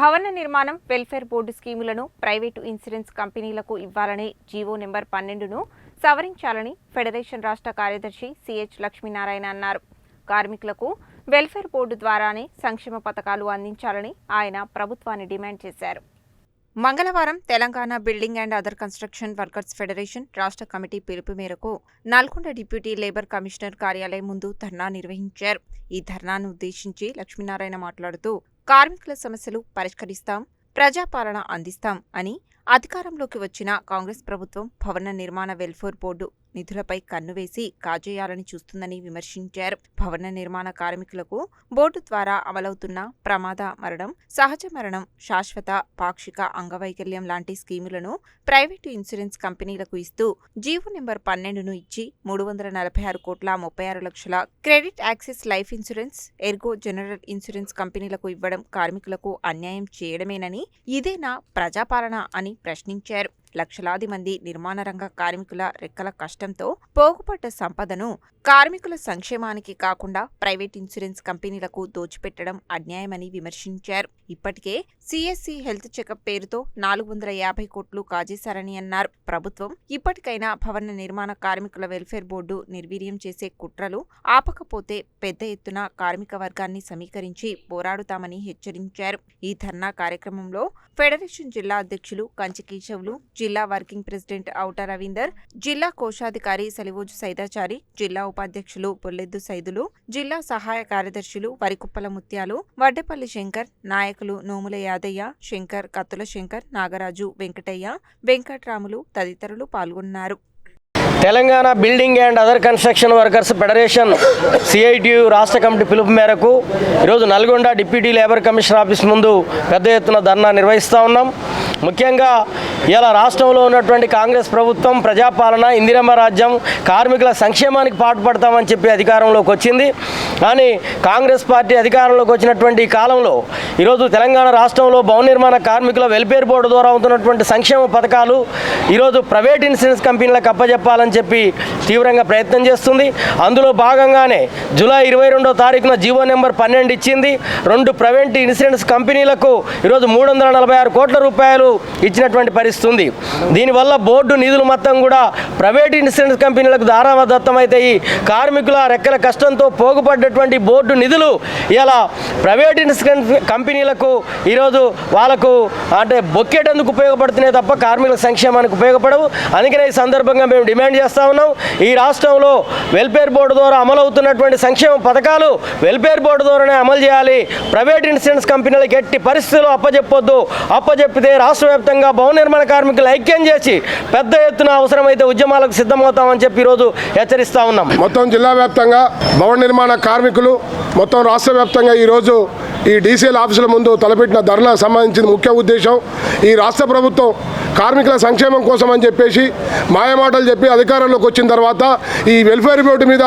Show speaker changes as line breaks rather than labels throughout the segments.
భవన నిర్మాణం welfare board స్కీములను ప్రైవేటు ఇన్సూరెన్స్ కంపెనీలకు ఇవ్వాలని జీవో నెంబర్ పన్నెండును సవరించాలని ఫెడరేషన్ రాష్ట్ర కార్యదర్శి సిహెచ్ లక్ష్మీనారాయణ అన్నారు. కార్మికులకు వెల్ఫేర్ బోర్డు ద్వారానే సంక్షేమ పథకాలు అందించాలని ఆయన ప్రభుత్వాన్ని డిమాండ్ చేశారు. మంగళవారం Telangana building and other construction workers federation రాష్ట్ర కమిటీ పిలుపు మేరకు నల్గొండ డిప్యూటీ లేబర్ కమిషనర్ కార్యాలయం ముందు ధర్నా నిర్వహించారు. ఈ ధర్నాను ఉద్దేశించి లక్ష్మీనారాయణ మాట్లాడుతూ కార్మికుల సమస్యలు పరిష్కరిస్తాం ప్రజాపాలన అందిస్తాం అని అధికారంలోకి వచ్చిన కాంగ్రెస్ ప్రభుత్వం భవన నిర్మాణ వెల్ఫేర్ బోర్డు నిధులపై కన్నువేసి కాజేయాలని చూస్తుందని విమర్శించారు. భవన నిర్మాణ కార్మికులకు బోర్డు ద్వారా అమలవుతున్న ప్రమాద మరణం సహజ మరణం శాశ్వత పాక్షిక అంగవైకల్యం లాంటి స్కీములను ప్రైవేటు ఇన్సూరెన్స్ కంపెనీలకు ఇస్తూ జీవో నెంబర్ పన్నెండును ఇచ్చి మూడు వందల నలభై ఆరు కోట్ల ముప్పై ఆరు లక్షల credit access life insurance Ergo general insurance కంపెనీలకు ఇవ్వడం కార్మికులకు అన్యాయం చేయడమేనని ఇదేనా ప్రజాపాలన అని ప్రశ్నించారు. లక్షలాది మంది నిర్మాణ రంగ కార్మికుల రెక్కల కష్టంతో పోగుపడ్డ సంపదను కార్మికుల సంక్షేమానికి కాకుండా ప్రైవేట్ ఇన్సూరెన్స్ కంపెనీలకు దోచిపెట్టడం అన్యాయమని విమర్శించారు. ఇప్పటికే సిఎస్సి హెల్త్ చెకప్ పేరుతో నాలుగు వందల యాభై కోట్లు కాజేశారని అన్నారు. ప్రభుత్వం ఇప్పటికైనా భవన నిర్మాణ కార్మికుల వెల్ఫేర్ బోర్డు నిర్వీర్యం చేసే కుట్రలు ఆపకపోతే పెద్ద ఎత్తున కార్మిక వర్గాన్ని సమీకరించి పోరాడుతామని హెచ్చరించారు. ఈ ధర్నా కార్యక్రమంలో ఫెడరేషన్ జిల్లా అధ్యక్షులు కంచి కేశవులు జిల్లా వర్కింగ్ ప్రెసిడెంట్ ఔట రవీందర్ జిల్లా కోశాధికారి సలివోజు సైదాచారి జిల్లా ఉపాధ్యక్షులు పొల్లెద్దు సైదులు జిల్లా సహాయ కార్యదర్శులు వరికుప్పల ముత్యాలు వడ్డెపల్లి శంకర్ నాయకులు నోముల యాదయ్య శంకర్ కత్తుల శంకర్ నాగరాజు వెంకటయ్య వెంకట్రాములు తదితరులు పాల్గొన్నారు.
Telangana building and other construction workers federation CITU రాష్ట్ర కమిటీ పిలుపు మేరకు ఈరోజు Nalgonda deputy labour commissioner office ముందు పెద్ద ఎత్తున ధర్నా నిర్వహిస్తూ ఉన్నాం. ముఖ్యంగా ఇలా రాష్ట్రంలో ఉన్నటువంటి కాంగ్రెస్ ప్రభుత్వం ప్రజాపాలన ఇందిరమ్మ రాజ్యం కార్మికుల సంక్షేమానికి పాటుపడతామని చెప్పి అధికారంలోకి వచ్చింది. కానీ కాంగ్రెస్ పార్టీ అధికారంలోకి వచ్చినటువంటి ఈ కాలంలో ఈరోజు తెలంగాణ రాష్ట్రంలో భవన నిర్మాణ కార్మికుల వెల్ఫేర్ బోర్డు ద్వారా అవుతున్నటువంటి సంక్షేమ పథకాలు ఈరోజు ప్రైవేట్ ఇన్సూరెన్స్ కంపెనీలకు అప్పజెప్పాలని చెప్పి తీవ్రంగా ప్రయత్నం చేస్తుంది. అందులో భాగంగానే జూలై ఇరవై రెండో తారీఖున జీవో నెంబర్ పన్నెండు ఇచ్చింది. రెండు ప్రైవేట్ ఇన్సూరెన్స్ కంపెనీలకు ఈరోజు మూడు వందల నలభై ఆరు కోట్ల రూపాయలు ఇచ్చినటువంటి పరిస్థితి ఉంది దీనివల్ల బోర్డు నిధులు మొత్తం కూడా ప్రైవేట్ ఇన్సూరెన్స్ కంపెనీలకు దారాదత్తమవుతాయి కార్మికుల రెక్కల కష్టంతో పోగుపడ్డటువంటి బోర్డు నిధులు ఇలా ప్రైవేట్ ఇన్సూరెన్స్ కంపెనీలకు ఈరోజు వాళ్ళకు అంటే బొక్కేటందుకు ఉపయోగపడుతున్నాయి తప్ప కార్మికుల సంక్షేమానికి ఉపయోగపడవు. అందుకనే ఈ సందర్భంగా మేము డిమాండ్ చేస్తా ఉన్నాం. ఈ రాష్ట్రంలో వెల్ఫేర్ బోర్డు ద్వారా అమలవుతున్నటువంటి సంక్షేమ పథకాలు వెల్ఫేర్ బోర్డు ద్వారానే అమలు చేయాలి. ప్రైవేట్ ఇన్సూరెన్స్ కంపెనీలకు ఎట్టి పరిస్థితులు అప్పజెప్పొద్దు. అప్పజెప్పితే రాష్ట్ర వ్యాప్తంగా భవన నిర్మాణ కార్మికులు ఐక్యం చేసి పెద్ద ఎత్తున అవసరమైతే ఉద్యమాలకు సిద్ధమవుతామని చెప్పి ఈరోజు హెచ్చరిస్తా ఉన్నాం.
మొత్తం జిల్లా వ్యాప్తంగా భవన నిర్మాణ కార్మికులు మొత్తం రాష్ట్ర వ్యాప్తంగా ఈరోజు ఈ డీసీఎల్ ఆఫీసుల ముందు తలపెట్టిన ధర్నా సంబంధించిన ముఖ్య ఉద్దేశం ఈ రాష్ట్ర ప్రభుత్వం కార్మికుల సంక్షేమం కోసం అని చెప్పేసి మాయమాటలు చెప్పి అధికారంలోకి వచ్చిన తర్వాత ఈ వెల్ఫేర్ బోర్డు మీద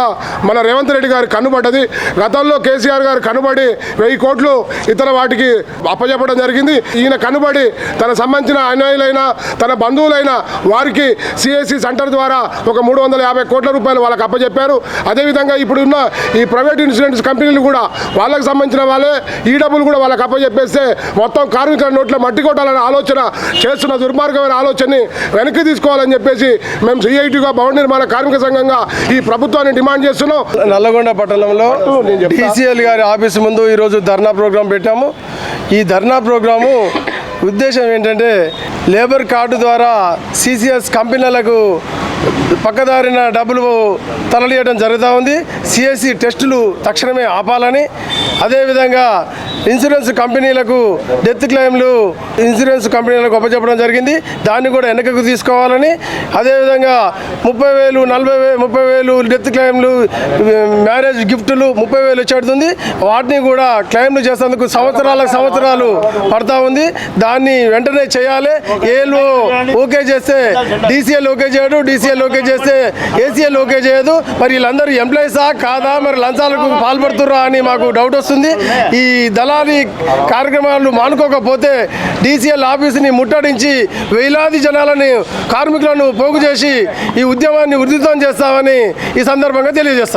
మన రేవంత్ రెడ్డి గారు కన్నుబడ్డది గతంలో కేసీఆర్ గారు కనుబడి వెయ్యి కోట్లు ఇతర వాటికి అప్పచెప్పడం జరిగింది. ఈయన కనుబడి తన సంబంధించిన అనుయాయులైన తన బంధువులైన వారికి సిఎస్సి సెంటర్ ద్వారా ఒక మూడు వందల యాభై కోట్ల రూపాయలు వాళ్ళకి అప్పచెప్పారు అదేవిధంగా ఇప్పుడున్న ఈ ప్రైవేట్ ఇన్సూరెన్స్ కంపెనీలు కూడా వాళ్ళకి సంబంధించిన వాళ్ళే ఈ డబ్బులు కూడా వాళ్ళకి అప్పచెప్పేస్తే మొత్తం కార్మికుల నోట్లో మట్టి కొట్టాలనే ఆలోచన చేస్తున్న దుర్మార్గమైన ఆలోచనని వెనక్కి తీసుకోవాలని చెప్పేసి మేము సిఐటిగా భవన నిర్మాణ కార్మిక సంఘంగా ఈ ప్రభుత్వాన్ని డిమాండ్ చేస్తున్నాం.
నల్లగొండ పట్టణంలో డిసిఎల్ గారి ఆఫీస్ ముందు ఈరోజు ధర్నా ప్రోగ్రాం పెట్టాము. ఈ ధర్నా ప్రోగ్రాము ఉద్దేశం ఏంటంటే లేబర్ కార్డు ద్వారా సిసిఎస్ కంపెనీలకు పక్కదారిన డబ్బులు తరలియడం జరుగుతూ ఉంది. సిఎస్సి టెస్టులు తక్షణమే ఆపాలని అదేవిధంగా ఇన్సూరెన్స్ కంపెనీలకు డెత్ క్లెయిమ్లు ఇన్సూరెన్స్ కంపెనీలకు అప్పచెప్పడం జరిగింది. దాన్ని కూడా వెనకకు తీసుకోవాలని అదేవిధంగా ముప్పై వేలు నలభై వేలు ముప్పై వేలు డెత్ క్లెయిమ్లు మ్యారేజ్ గిఫ్టులు ముప్పై వేలు వచ్చేడుతుంది వాటిని కూడా క్లెయిమ్లు చేసేందుకు సంవత్సరాల సంవత్సరాలు పడతా ఉంది. దాన్ని వెంటనే చేయాలి. ఏలు ఓకే చేస్తే డీసీఎల్ ఓకే చేయడు డీసీఎల్ లోకేజ్ చేస్తే ఏసీఏ లోకేజ్ చేయదు. మరి వీళ్ళందరూ ఎంప్లాయీసా కాదా? మరి లంచాలకు పాల్పడుతురా అని మాకు డౌట్ వస్తుంది. ఈ దళాలి కార్యక్రమాలు మానుకోకపోతే డీసీఎల్ ఆఫీసుని ముట్టడించి వేలాది జనాలని కార్మికులను పోగు చేసి ఈ ఉద్యమాన్ని ఉధృతం చేస్తామని ఈ సందర్భంగా తెలియజేస్తాం